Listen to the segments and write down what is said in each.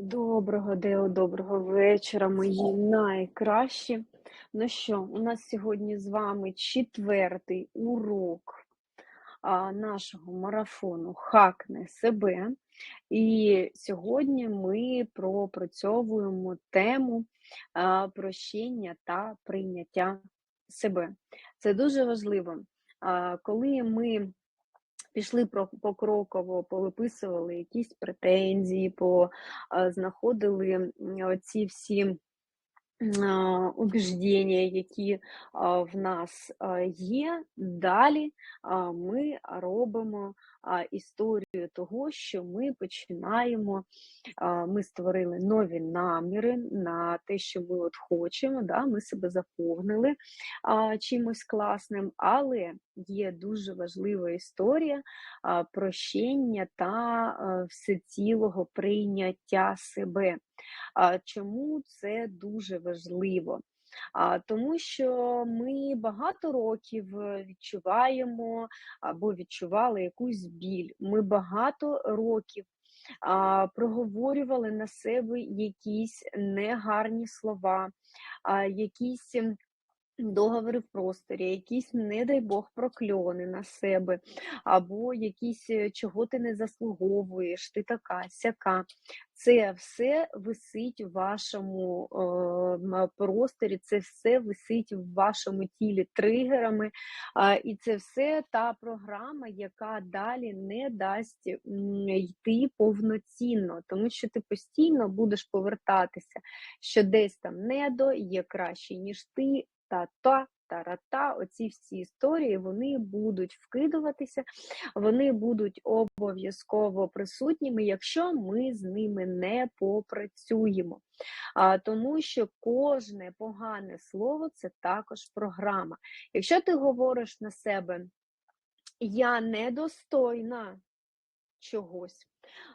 Доброго дня, доброго вечора, мої найкращі. Ну що, у нас сьогодні з вами четвертий урок а, нашого марафону Хакне себе. І сьогодні ми пропрацьовуємо тему а, прощення та прийняття себе. Це дуже важливо. А, коли ми пішли покроково, повиписували якісь претензії, знаходили ці всі убіждення, які в нас є. Далі ми робимо історію того, що ми починаємо, ми створили нові наміри на те, що ми от хочемо, да, ми себе заповнили чимось класним, але є дуже важлива історія прощення та всецілого прийняття себе. Чому це дуже важливо? Тому що ми багато років відчуваємо або відчували якусь біль. Ми багато років а, проговорювали на себе якісь негарні слова, а, якісь Договори в просторі, якісь, не дай Бог, прокльони на себе, або якісь е, чого ти не заслуговуєш, ти така, сяка. Це все висить у вашому е, просторі, це все висить в вашому тілі тригерами, е, і це все та програма, яка далі не дасть йти повноцінно, тому що ти постійно будеш повертатися, що десь там недо є краще, ніж ти та-та, тарата, оці всі історії вони будуть вкидуватися, вони будуть обов'язково присутніми, якщо ми з ними не попрацюємо. А, Тому що кожне погане слово це також програма. Якщо ти говориш на себе, я недостойна чогось.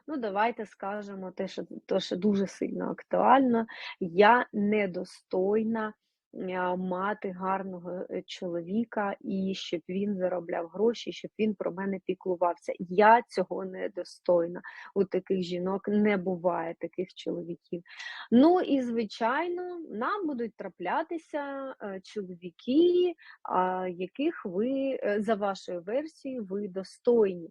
Ну, давайте скажемо те, що те, що дуже сильно актуально. Я недостойна мати гарного е, чоловіка і щоб він заробляв гроші, щоб він про мене піклувався. Я цього не достойна. У таких жінок не буває таких чоловіків. Ну і звичайно, нам будуть траплятися е, чоловіки, яких ви е, за вашою версією ви достойні.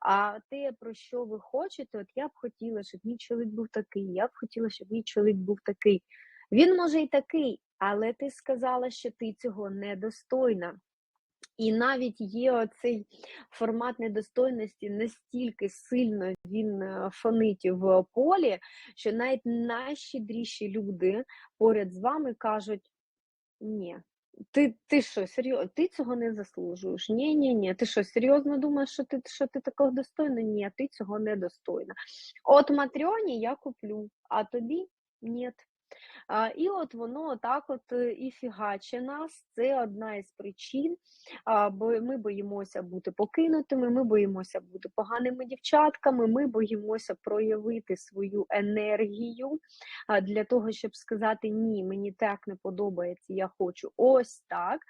А те, про що ви хочете, от я б хотіла, щоб мій чоловік був такий, я б хотіла, щоб мій чоловік був такий. Він може і такий, але ти сказала, що ти цього недостойна. І навіть є оцей формат недостойності настільки сильно він е, фонить в полі, що навіть найщедріші люди поряд з вами кажуть: ні, ти ти що, серйозно, ти цього не заслужуєш? Ні, ні, ні. Ти що, серйозно думаєш, що ти що ти такого достойна? Ні, ти цього не достойна. От Матрьоні я куплю, а тобі ні. І от воно так от е, і фігаче нас. Це одна із причин, бо ми боїмося бути покинутими, ми боїмося бути поганими дівчатками, ми боїмося проявити свою енергію для того, щоб сказати Ні, мені так не подобається, я хочу ось так.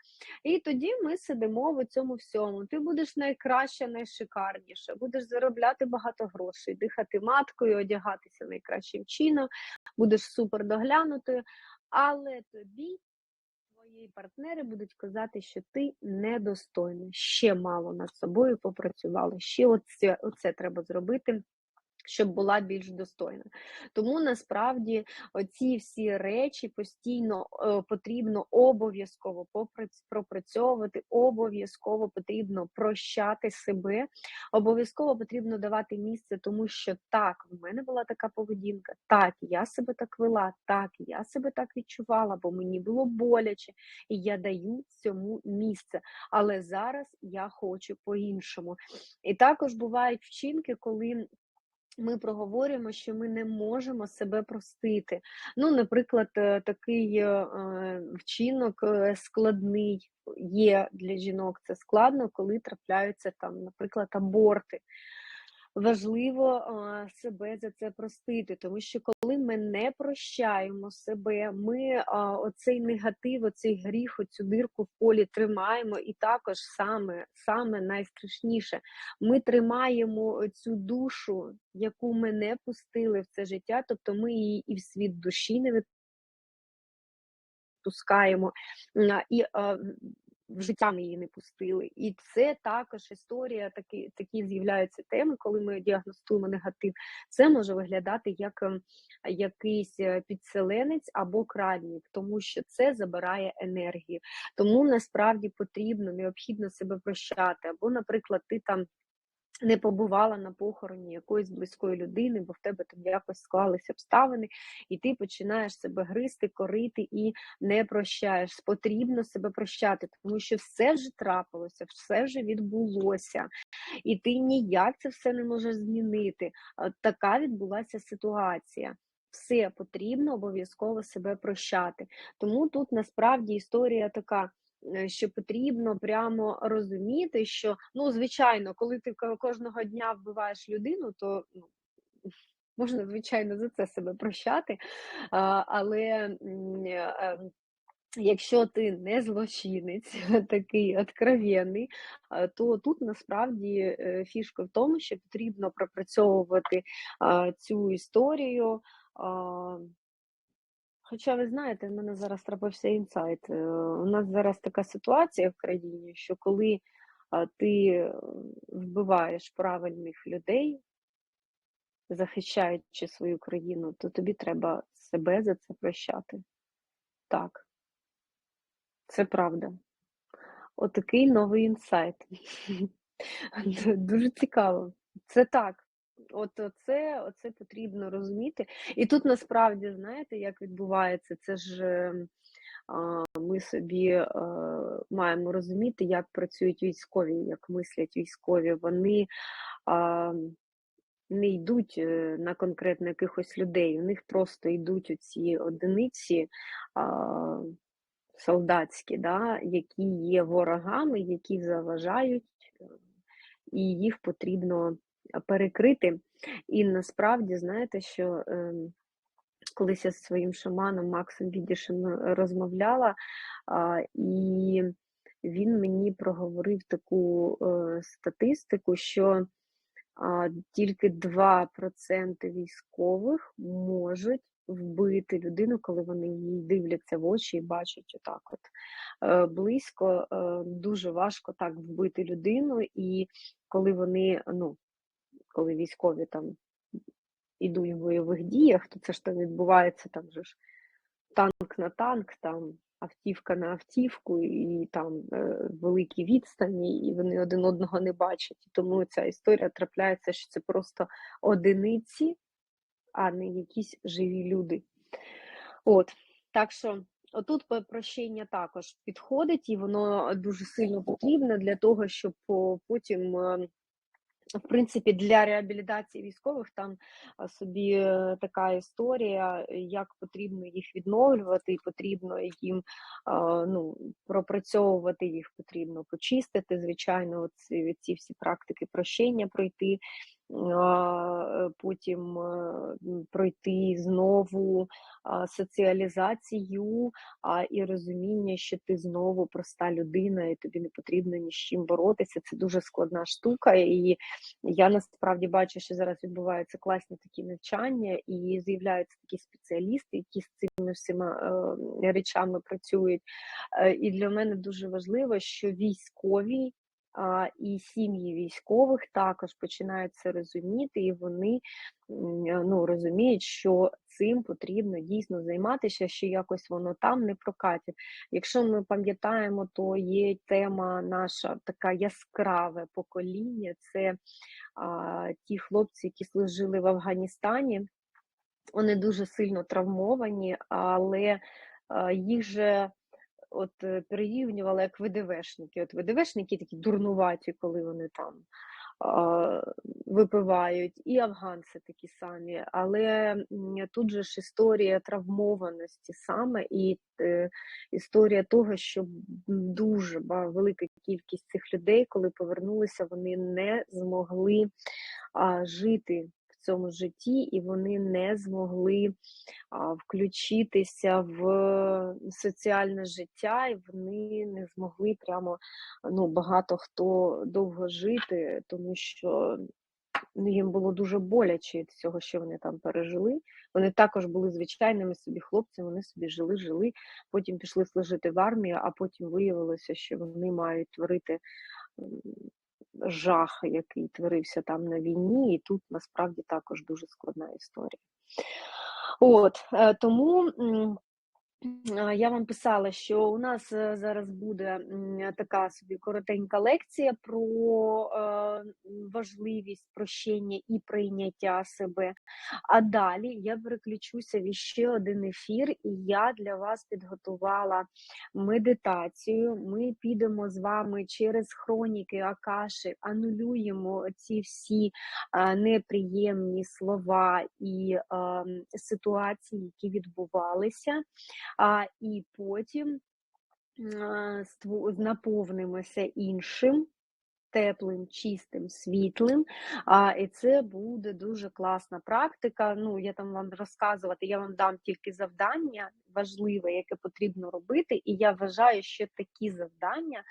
І тоді ми сидимо в цьому всьому. Ти будеш найкраща, найшикарніша, будеш заробляти багато грошей, дихати маткою, одягатися найкращим чином, будеш супер доглянути але тобі твої партнери будуть казати, що ти недостойний, ще мало над собою попрацювали, ще оце, оце треба зробити щоб була більш достойна. Тому насправді оці всі речі постійно е, потрібно обов'язково пропрацьовувати, обов'язково потрібно прощати себе, обов'язково потрібно давати місце, тому що так, в мене була така поведінка, так, я себе так вела, так, я себе так відчувала, бо мені було боляче, і я даю цьому місце. Але зараз я хочу по-іншому. І також бувають вчинки, коли ми проговорюємо, що ми не можемо себе простити. Ну, наприклад, е, такий е, е, вчинок складний є для жінок. Це складно, коли трапляються там, наприклад, аборти. Важливо себе за це простити, тому що коли ми не прощаємо себе, ми оцей негатив, оцей гріх, оцю дирку в полі тримаємо, і також саме саме найстрашніше, ми тримаємо цю душу, яку ми не пустили в це життя, тобто ми її і в світ душі не відпускаємо, і а, в життя ми її не пустили. І це також історія, такі такі з'являються теми, коли ми діагностуємо негатив. Це може виглядати як ем, якийсь е, підселенець або крадник, тому що це забирає енергію. Тому насправді потрібно, необхідно себе прощати. Або, наприклад, ти там не побувала на похороні якоїсь близької людини, бо в тебе там якось склалися обставини, і ти починаєш себе гризти, корити і не прощаєш. Потрібно себе прощати, тому що все вже трапилося, все вже відбулося, і ти ніяк це все не можеш змінити. Така відбулася ситуація. Все потрібно обов'язково себе прощати. Тому тут насправді історія така. Е, що потрібно прямо розуміти, що ну, звичайно, коли ти кожного дня вбиваєш людину, то ну, можна, звичайно, за це себе прощати, але. Е, якщо ти не злочинець, такий откровенний, то тут насправді е, фішка в тому, що потрібно пропрацьовувати цю історію Хоча, ви знаєте, в мене зараз трапився інсайт. Е, у нас зараз така ситуація в країні, що коли ти е, вбиваєш правильних людей, захищаючи свою країну, то тобі треба себе за це прощати. Так, це правда. Отакий новий інсайт. Дуже цікаво. Це так. От це оце потрібно розуміти. І тут насправді, знаєте, як відбувається, це ж а, ми собі а, маємо розуміти, як працюють військові, як мислять військові. Вони не йдуть е, на конкретно якихось людей, у них просто йдуть оці одиниці. Солдатські, да, які є ворогами, які заважають, і їх потрібно перекрити. І насправді, знаєте, що е, колись я зі своїм шаманом Максом Відішем е, розмовляла, і він мені проговорив таку е, статистику, що тільки 2% військових можуть вбити людину, коли вони їй дивляться в очі і бачать отак. От е, близько дуже важко так вбити людину, і коли вони ну, коли військові там ідуть в бойових діях, то це ж там відбувається там же ж танк на танк, там автівка на автівку, і там е, великі відстані, і вони один одного не бачать. Тому ця історія трапляється, що це просто одиниці, а не якісь живі люди. От, так що. Отут прощення також підходить, і воно дуже сильно потрібне для того, щоб потім ем, в принципі, для реабілітації військових там собі е, така історія, як потрібно їх відновлювати, потрібно їм ну, пропрацьовувати їх, потрібно почистити. Звичайно, ці, ці всі практики прощення пройти. Е, потім е, пройти знову соціалізацію і розуміння, що ти знову проста людина, і тобі не потрібно ні з чим боротися. Це дуже складна штука. І я насправді бачу, що зараз відбуваються класні такі навчання, і з'являються такі спеціалісти, які з цими всіма е, речами працюють. І для мене дуже важливо, що військові і сім'ї військових також починають це розуміти, і вони ну, розуміють, що цим потрібно дійсно займатися, що якось воно там не прокатить. Якщо ми пам'ятаємо, то є тема наша така яскраве покоління це а, ті хлопці, які служили в Афганістані. Вони дуже сильно травмовані, але їх же от е, порівнювала як ВДВшники. От ВДВшники такі дурнуваті, коли вони там а, випивають, і афганці такі самі. Але тут же ж історія травмованості саме і е, історія того, що дуже ба- велика кількість цих людей, коли повернулися, вони не змогли а, жити цьому житті, і вони не змогли включитися в соціальне життя, і вони не змогли прямо ну, багато хто довго жити, тому що ну, їм було дуже боляче від всього, що вони там пережили. Вони також були звичайними собі хлопцями, вони собі жили, жили, потім пішли служити в армію, а потім виявилося, що вони мають творити жах, який творився там на війні, і тут насправді також дуже складна історія. От е, тому. Я вам писала, що у нас е, зараз буде така собі коротенька лекція про е, важливість прощення і прийняття себе. А далі я переключуся в ще один ефір, і я для вас підготувала медитацію. Ми підемо з вами через хроніки Акаши, анулюємо ці всі е, неприємні слова і е, ситуації, які відбувалися а, і потім наповнимося іншим. Теплим, чистим, світлим, а, і це буде дуже класна практика. Ну, я там вам розказувати, я вам дам тільки завдання важливе, яке потрібно робити, і я вважаю, що такі завдання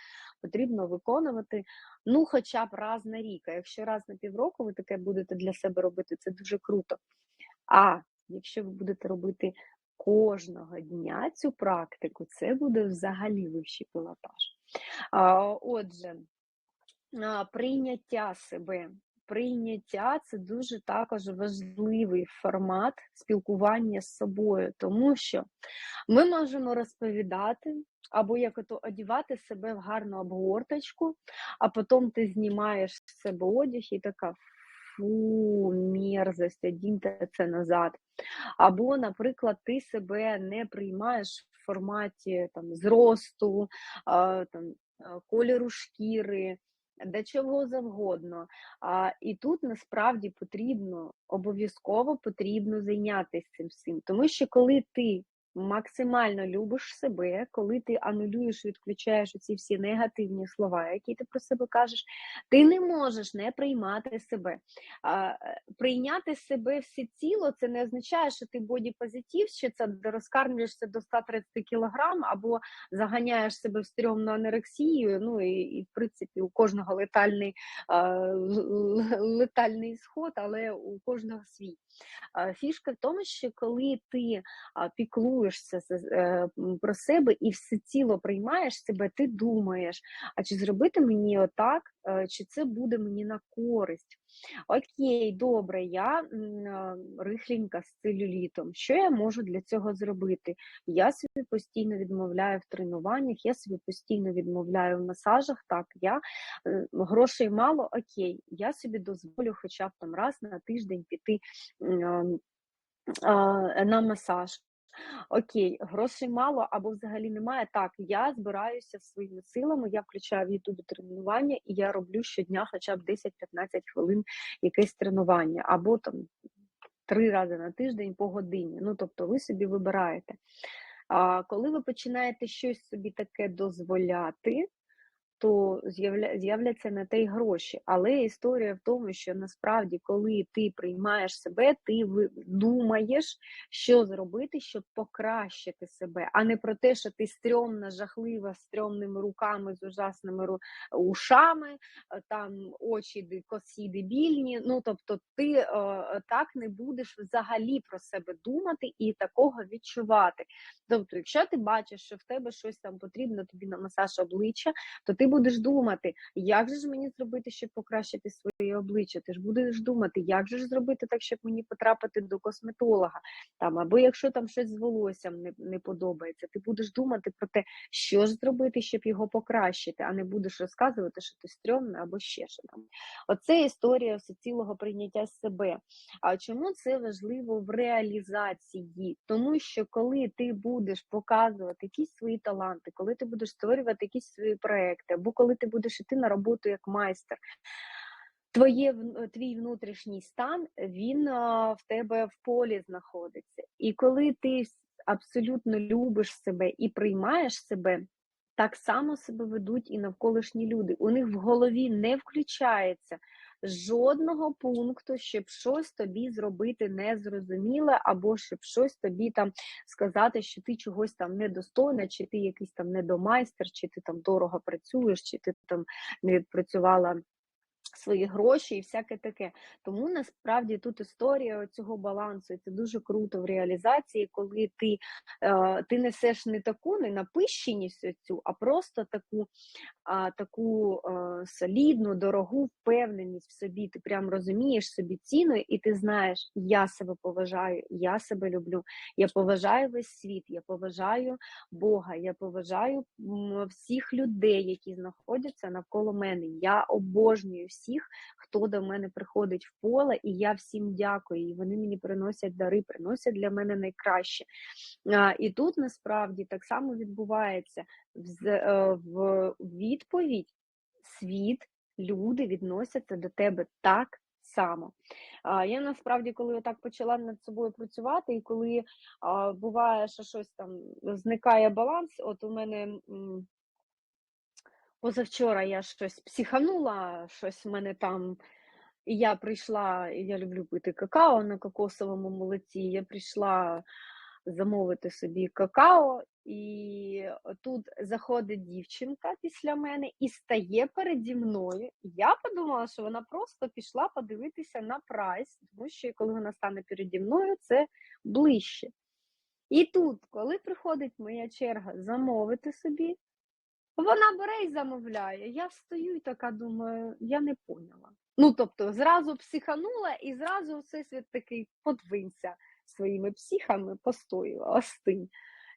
потрібно виконувати ну, хоча б раз на рік. А якщо раз на півроку ви таке будете для себе робити, це дуже круто. А якщо ви будете робити кожного дня цю практику, це буде взагалі вищий пілотаж. Отже, прийняття себе. Прийняття це дуже також важливий формат спілкування з собою, тому що ми можемо розповідати або як ото одівати себе в гарну обгорточку, а потім ти знімаєш з себе одяг і така фу, мерзость, одіньте це назад. Або, наприклад, ти себе не приймаєш в форматі там, зросту, там, кольору шкіри, до чого завгодно. А, і тут насправді потрібно, обов'язково потрібно зайнятися цим всім. Тому що коли ти максимально любиш себе, коли ти анулюєш, відключаєш ці всі негативні слова, які ти про себе кажеш, ти не можеш не приймати себе. А, е, Прийняти себе всеціло, це не означає, що ти бодіпозитив, що це розкармлюєшся до 130 кілограм, або заганяєш себе в стрьомну анерексію. Ну і, і в принципі у кожного летальний, а, летальний сход, але у кожного свій. А, Фішка в тому, що коли ти піклуєшся е, про себе і все тіло приймаєш себе, ти думаєш, а чи зробити мені отак, е, чи це буде мені на користь? Окей, добре, я рихленька з целюлітом. Що я можу для цього зробити? Я собі постійно відмовляю в тренуваннях, я собі постійно відмовляю в масажах. Так, я е, грошей мало, окей, я собі дозволю хоча б там раз на тиждень піти на масаж. Окей, грошей мало або взагалі немає. Так, я збираюся своїми силами, я включаю в Ютубі тренування і я роблю щодня хоча б 10-15 хвилин якесь тренування, або там три рази на тиждень по годині. Ну, тобто ви собі вибираєте. А коли ви починаєте щось собі таке дозволяти, то з'являться те й гроші. Але історія в тому, що насправді, коли ти приймаєш себе, ти думаєш, що зробити, щоб покращити себе, а не про те, що ти стрьомна, жахлива, з стрьомними руками, з ужасними ушами, е, там очі косі дебільні. Ну тобто, ти е, так не будеш взагалі про себе думати і такого відчувати. Тобто, якщо ти бачиш, що в тебе щось там потрібно тобі на масаж обличчя, то ти будеш думати, як же ж мені зробити, щоб покращити своє обличчя. Ти ж будеш думати, як же ж зробити так, щоб мені потрапити до косметолога. Там, або якщо там щось з волоссям не, не подобається, ти будеш думати про те, що ж зробити, щоб його покращити, а не будеш розказувати, що ти стрьомна або ще що там. Оце історія всецілого прийняття себе. А чому це важливо в реалізації? Тому що коли ти будеш показувати якісь свої таланти, коли ти будеш створювати якісь свої проекти, або коли ти будеш іти на роботу як майстер, твоє, твій внутрішній стан, він в тебе в полі знаходиться. І коли ти абсолютно любиш себе і приймаєш себе, так само себе ведуть і навколишні люди. У них в голові не включається жодного пункту, щоб щось тобі зробити незрозуміле, або щоб щось тобі там сказати, що ти чогось там недостойна, чи ти якийсь там недомайстер, чи ти там дорого працюєш, чи ти там не відпрацювала свої гроші і всяке таке. Тому насправді тут історія цього балансу, і це дуже круто в реалізації, коли ти е, ти несеш не таку не напищеність цю, а просто таку а, таку е, солідну, дорогу впевненість в собі. Ти прям розумієш собі ціну, і ти знаєш, я себе поважаю, я себе люблю, я поважаю весь світ, я поважаю Бога, я поважаю всіх людей, які знаходяться навколо мене. Я обожнюю всіх, хто до мене приходить в поле, і я всім дякую. І вони мені приносять дари, приносять для мене найкраще. І тут насправді так само відбувається е, в відповідь світ, люди відносяться до тебе так само. Я насправді, коли так почала над собою працювати, і коли буває, що щось там зникає баланс, от у мене Позавчора я щось психанула, щось в мене там. І я прийшла, я люблю пити какао на кокосовому молоці. Я прийшла замовити собі какао, і тут заходить дівчинка після мене і стає переді мною. Я подумала, що вона просто пішла подивитися на прайс, тому що коли вона стане переді мною, це ближче. І тут, коли приходить моя черга замовити собі, вона бере і замовляє. Я стою і така думаю, я не поняла. Ну, тобто, зразу психанула і зразу всесвіт такий подвинься своїми психами, постою, остинь.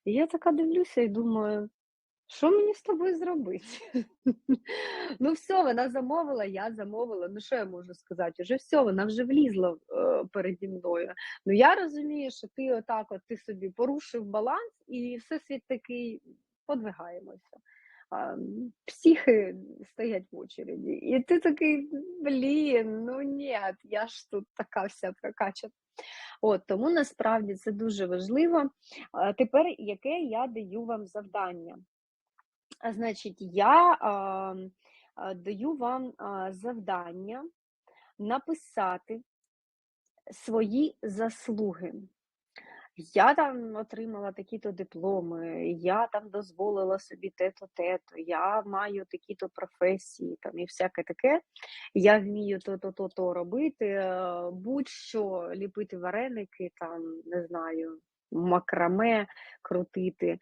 І я така дивлюся і думаю, що мені з тобою зробити? Ну, все, вона замовила, я замовила. Ну, що я можу сказати? Уже все, вона вже влізла е, переді мною. Ну, я розумію, що ти отак от ти собі порушив баланс, і всесвіт такий подвигаємося психи стоять в очереді. І ти такий, блін, ну ні, я ж тут така вся прокачана. От, Тому насправді це дуже важливо. Тепер яке я даю вам завдання? Значить, я а, даю вам а, завдання написати свої заслуги. Я там отримала такі-то дипломи, я там дозволила собі те-то, те-то, я маю такі-то професії там і всяке таке. Я вмію то-то, то-то робити, е, будь-що ліпити вареники, там, не знаю, макраме крутити, е,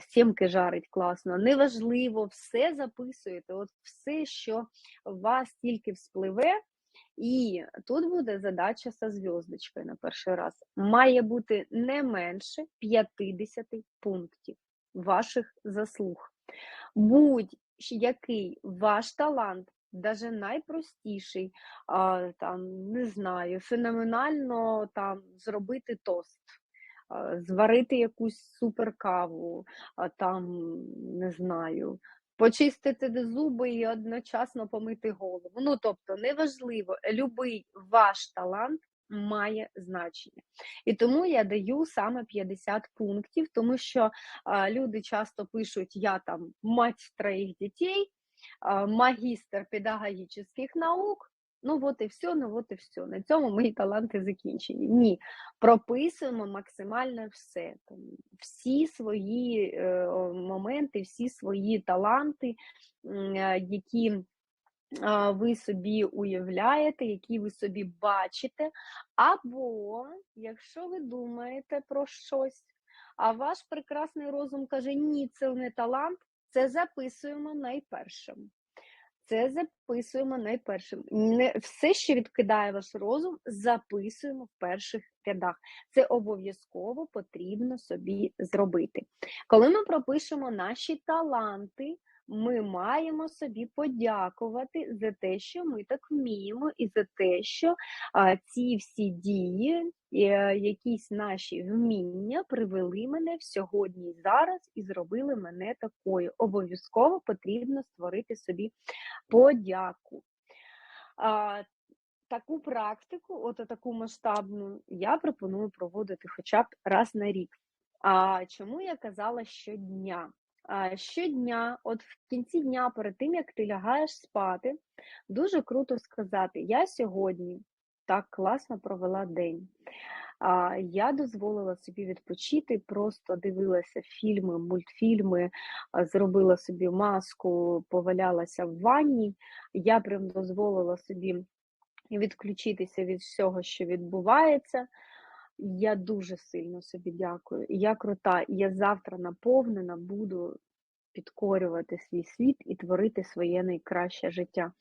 сімки жарить класно. Неважливо, все записуєте, от все, що у вас тільки вспливе. І тут буде задача со зв'язочкою на перший раз. Має бути не менше 50 пунктів ваших заслуг. Будь-який ваш талант, навіть найпростіший, а, там, не знаю, феноменально там, зробити тост. Зварити якусь суперкаву, там не знаю, почистити зуби і одночасно помити голову. Ну, тобто, неважливо, любий ваш талант має значення. І тому я даю саме 50 пунктів, тому що а, люди часто пишуть: я там мать троїх дітей, а, магістр педагогічних наук. Ну, от і все, ну от і все. На цьому мої таланти закінчені. Ні, прописуємо максимально все. Там, Всі свої е, моменти, всі свої таланти, е, які ви собі уявляєте, які ви собі бачите. Або, якщо ви думаєте про щось, а ваш прекрасний розум каже, ні, це не талант, це записуємо найпершим. Це записуємо найпершим. Не все, що відкидає ваш розум, записуємо в перших рядах. Це обов'язково потрібно собі зробити. Коли ми пропишемо наші таланти, ми маємо собі подякувати за те, що ми так вміємо, і за те, що а, ці всі дії, е, якісь наші вміння привели мене в сьогодні і зараз і зробили мене такою. Обов'язково потрібно створити собі подяку. А, таку практику, от таку масштабну, я пропоную проводити хоча б раз на рік. А чому я казала щодня? Щодня, от в кінці дня, перед тим як ти лягаєш спати, дуже круто сказати: Я сьогодні так класно провела день. Я дозволила собі відпочити, просто дивилася фільми, мультфільми, зробила собі маску, повалялася в ванні. Я прям дозволила собі відключитися від всього, що відбувається. Я дуже сильно собі дякую. Я крута, я завтра наповнена буду підкорювати свій світ і творити своє найкраще життя.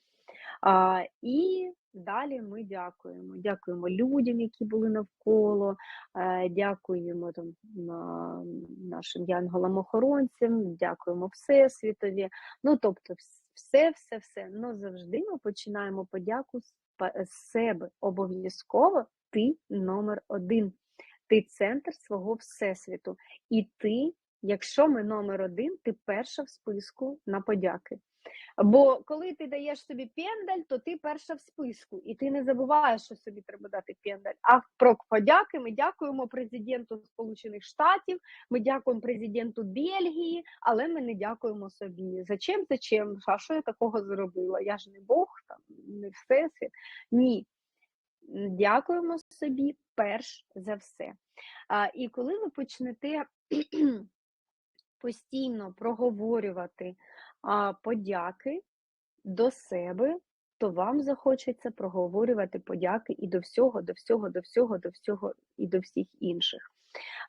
А, І далі ми дякуємо. Дякуємо людям, які були навколо, е, дякуємо там на- нашим янголам-охоронцям, дякуємо Всесвітові. Ну, тобто, все, все, все. Ну завжди ми починаємо подяку з себе. Обов'язково ти номер один. Ти центр свого всесвіту. І ти, якщо ми номер один, ти перша в списку на подяки. Бо коли ти даєш собі пендаль, то ти перша в списку, і ти не забуваєш, що собі треба дати пендаль. А про подяки ми дякуємо президенту Сполучених Штатів, ми дякуємо президенту Бельгії, але ми не дякуємо собі. Зачем, зачем? А що я такого зробила? Я ж не Бог, там не всесвіт. Ні. Дякуємо собі перш за все. А, І коли ви почнете постійно проговорювати а, подяки до себе, то вам захочеться проговорювати подяки і до всього, до всього, до всього, до всього і до всіх інших.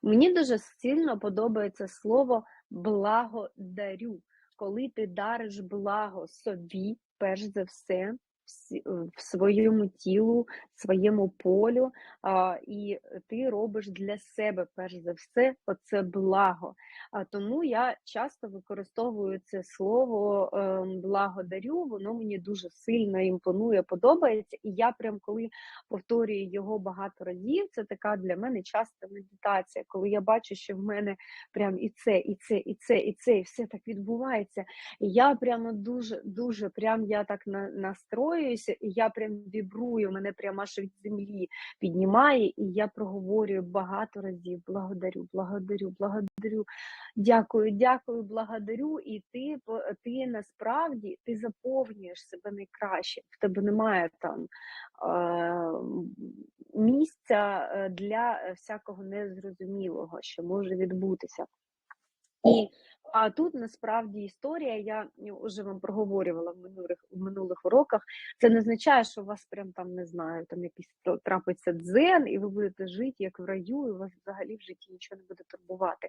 Мені дуже сильно подобається слово благодарю, коли ти дариш благо собі, перш за все, в своєму тілу, своєму полю, а, і ти робиш для себе, перш за все, оце благо. А тому я часто використовую це слово ем, благодарю, воно мені дуже сильно імпонує, подобається. І я прям коли повторюю його багато разів, це така для мене часта медитація, коли я бачу, що в мене прям і це, і це, і це, і це, і все так відбувається. І я прямо дуже, дуже прям я так на, настроююся, і я прям вібрую, мене прямо аж від землі піднімає, і я проговорюю багато разів. Благодарю, благодарю, благодарю. Дякую, дякую, благодарю. І ти ти насправді ти заповнюєш себе найкраще. В тебе немає там е, місця для е, всякого незрозумілого, що може відбутися. І а тут насправді історія, я вже вам проговорювала в минулих в минулих уроках. Це не означає, що у вас прям там не знаю, там якийсь трапиться дзен, і ви будете жити як в раю, і у вас взагалі в житті нічого не буде турбувати.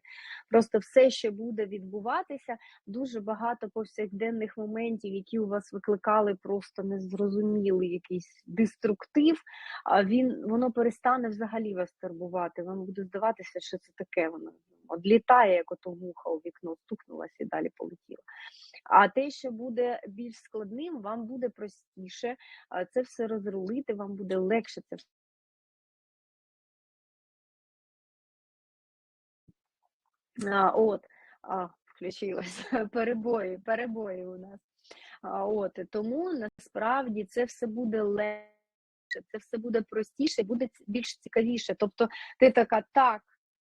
Просто все, що буде відбуватися, дуже багато повсякденних моментів, які у вас викликали просто незрозумілий якийсь деструктив. А він воно перестане взагалі вас турбувати. Вам буде здаватися, що це таке воно. От літає, як ото муха у вікно стукнулася і далі полетіла. А те, що буде більш складним, вам буде простіше це все розрулити, вам буде легше це А, от, а, включилось. Перебої, перебої у нас. А, от, тому насправді це все буде легше, це все буде простіше, буде більш цікавіше. Тобто ти така, так,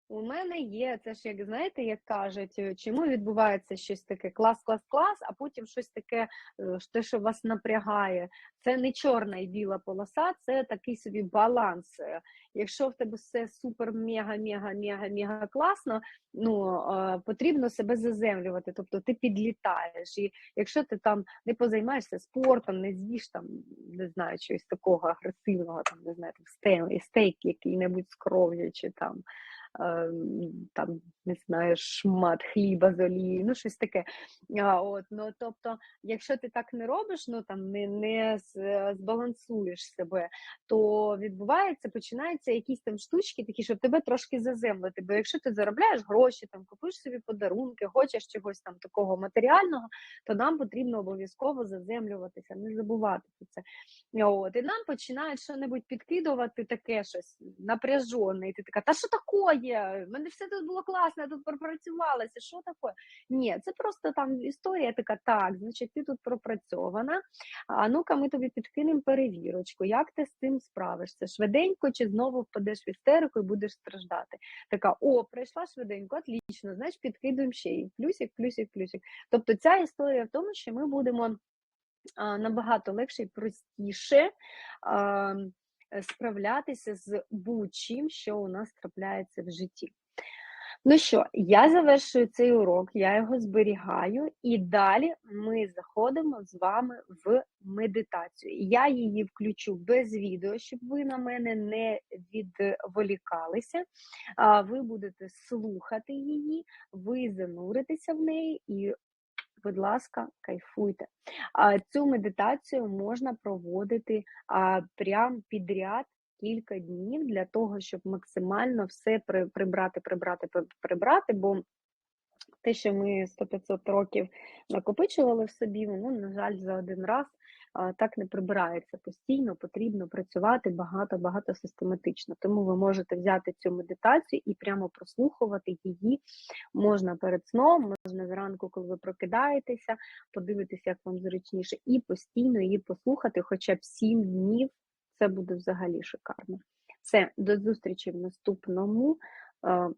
у мене є, це ж як знаєте, як кажуть, е, чому відбувається щось таке клас, клас, клас, а потім щось таке, е, те, що вас напрягає. Це не чорна і біла полоса, це такий собі баланс. Е, Якщо в тебе все супер, мега, мега, мега, мега класно, ну потрібно себе заземлювати, тобто ти підлітаєш. І якщо ти там не позаймаєшся спортом, не з'їш там, не знаю, чогось такого агресивного, там не знаю, там стейк, стейк який-небудь з кров'ю, чи там, там не знаю, шмат хліба з олією, ну щось таке. От, ну, тобто, якщо ти так не робиш, ну там не, не збалансуєш себе, то відбувається, починаються якісь там штучки такі, щоб тебе трошки заземлити. Бо якщо ти заробляєш гроші, там купиш собі подарунки, хочеш чогось там такого матеріального, то нам потрібно обов'язково заземлюватися, не забувати про це. От, і нам починають що-небудь підкидувати таке щось напряжене, і ти така, та що такое? Є? В мене все тут було класно, я тут пропрацювалася. Що таке? Ні, це просто там історія така, так, значить, ти тут пропрацьована. А ну-ка, ми тобі підкинемо перевірочку. Як ти з цим справишся? Швиденько чи знову впадеш в істерику і будеш страждати? Така, о, пройшла швиденько, отлично, значить, підкидуємо ще й плюсик, плюсик, плюсик. Тобто ця історія в тому, що ми будемо набагато легше і простіше. А, справлятися з будь-чим, що у нас трапляється в житті. Ну що, я завершую цей урок, я його зберігаю, і далі ми заходимо з вами в медитацію. Я її включу без відео, щоб ви на мене не відволікалися. Ви будете слухати її, ви зануритеся в неї і. Будь ласка, кайфуйте. А цю медитацію можна проводити а, прям підряд кілька днів для того, щоб максимально все прибрати, прибрати, прибрати, бо те, що ми 100-500 років накопичували в собі, воно, на жаль, за один раз так не прибирається постійно, потрібно працювати багато-багато систематично. Тому ви можете взяти цю медитацію і прямо прослухувати її. Можна перед сном, можна зранку, коли ви прокидаєтеся, подивитися, як вам зручніше, і постійно її послухати, хоча б 7 днів. Це буде взагалі шикарно. Все, до зустрічі в наступному е,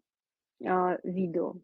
е, відео.